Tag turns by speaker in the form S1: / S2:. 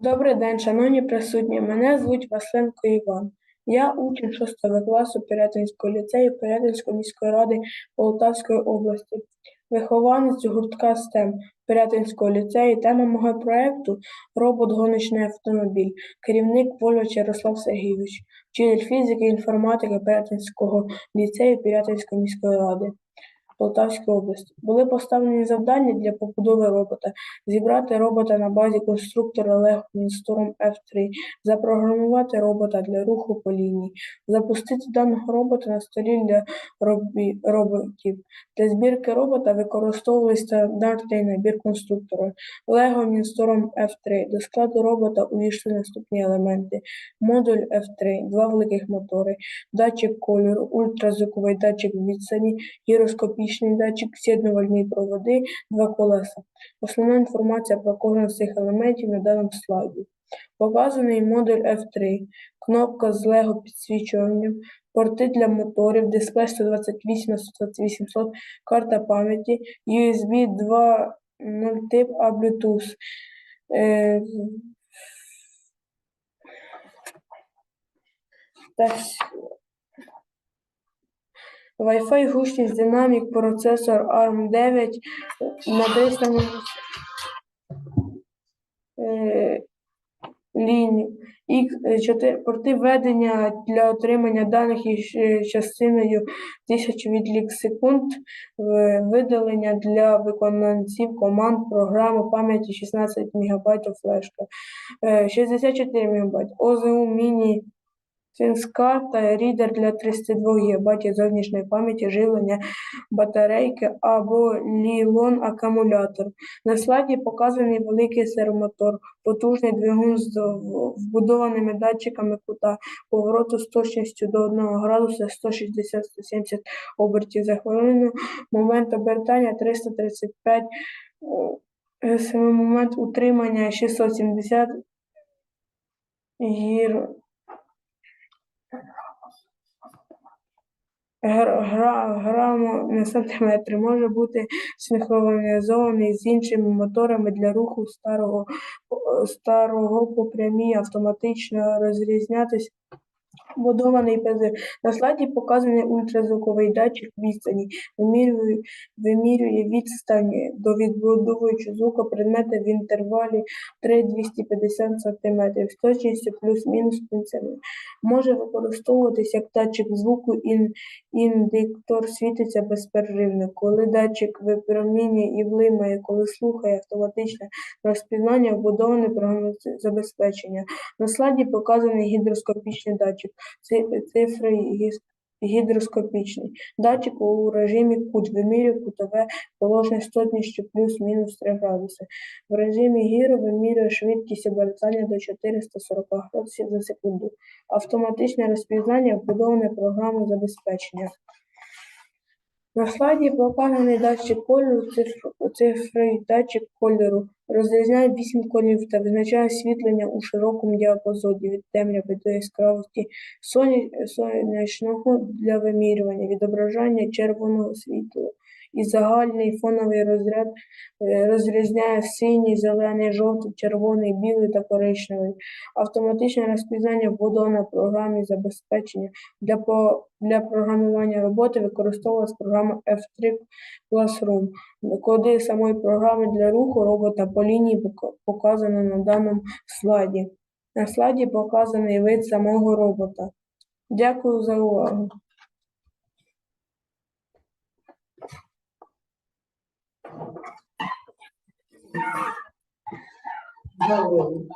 S1: Добрий день, шановні присутні. Мене звуть Василенко Іван. Я учень 6 класу Пирятинського ліцею Пирятинської міської ради Полтавської області. Вихованець гуртка STEM Пирятинського ліцею. Тема мого проєкту робот гоночний автомобіль. Керівник Вольвач Ярослав Сергійович, вчитель фізики і інформатики Пирятинського ліцею Пирятинської міської ради. Полтавської області були поставлені завдання для побудови робота. Зібрати робота на базі конструктора Lego Windstorm F3, запрограмувати робота для руху по лінії, запустити даного робота на столі для робі- роботів. Для збірки робота використовували стандартний набір конструктора. Lego Windstorm F3. До складу робота увійшли наступні елементи: модуль F3, два великих мотори, датчик кольору, ультразвуковий датчик відстані, гіроскопічний датчик, з'єднувальні проводи, два колеса. Основна інформація про кожен з цих елементів на даному слайді. Показаний модуль F3, кнопка з LEGO підсвічуванням, порти для моторів, дисплей 128 на 12800, карта пам'яті, USB 2.0 тип, а Bluetooth. Е, та Wi-Fi, гучність, динамік, процесор ARM9 на 300 мегас- е, ліній. І порти введення для отримання даних із е, частиною 1000 відлік секунд, видалення для виконавців команд, програми пам'яті 16 МБ флешка, е, 64 МБ, ОЗУ міні Сенс-карта, рідер для 32 ГБ зовнішньої пам'яті, живлення батарейки або лілон акумулятор. На слайді показаний великий сервомотор, потужний двигун з вбудованими датчиками кута повороту з точністю до 1 градуса 160-170 обертів за хвилину, момент обертання 335, е, момент утримання 670 гір. Гра, гра, на сантиметри. Може бути синхронізований з іншими моторами для руху старого, старого по прямій автоматично розрізнятись вбудований ПЗ. На слайді показаний ультразвуковий датчик відстані, вимірює, вимірює відстань до відбудовуючого звуку предмета в інтервалі 3-250 см з точністю плюс-мінус 1 см. Може використовуватись як датчик звуку, ін, індиктор світиться безперервно, коли датчик випромінює і блимає, коли слухає автоматичне розпізнання, вбудоване програмне забезпечення. На слайді показаний гідроскопічний датчик, цифри гідроскопічні. Датчик у режимі кут вимірює кутове положення з точністю плюс-мінус 3 градуси. В режимі гіро вимірює швидкість обертання до 440 градусів за секунду. Автоматичне розпізнання вбудоване програмою забезпечення. На слайді показаний датчик кольору, цифр- цифровий датчик кольору розрізняє вісім кольорів та визначає освітлення у широкому діапазоні від темряви до яскравості сонячного для вимірювання, відображання червоного світла. І загальний фоновий розряд е, розрізняє синій, зелений, жовтий, червоний, білий та коричневий. Автоматичне розпізнання вбудоване в програмі забезпечення для, по, для програмування роботи використовувалась програма F3 Classroom. Коди самої програми для руху робота по лінії показано на даному слайді. На слайді показаний вид самого робота. Дякую за увагу. 那我们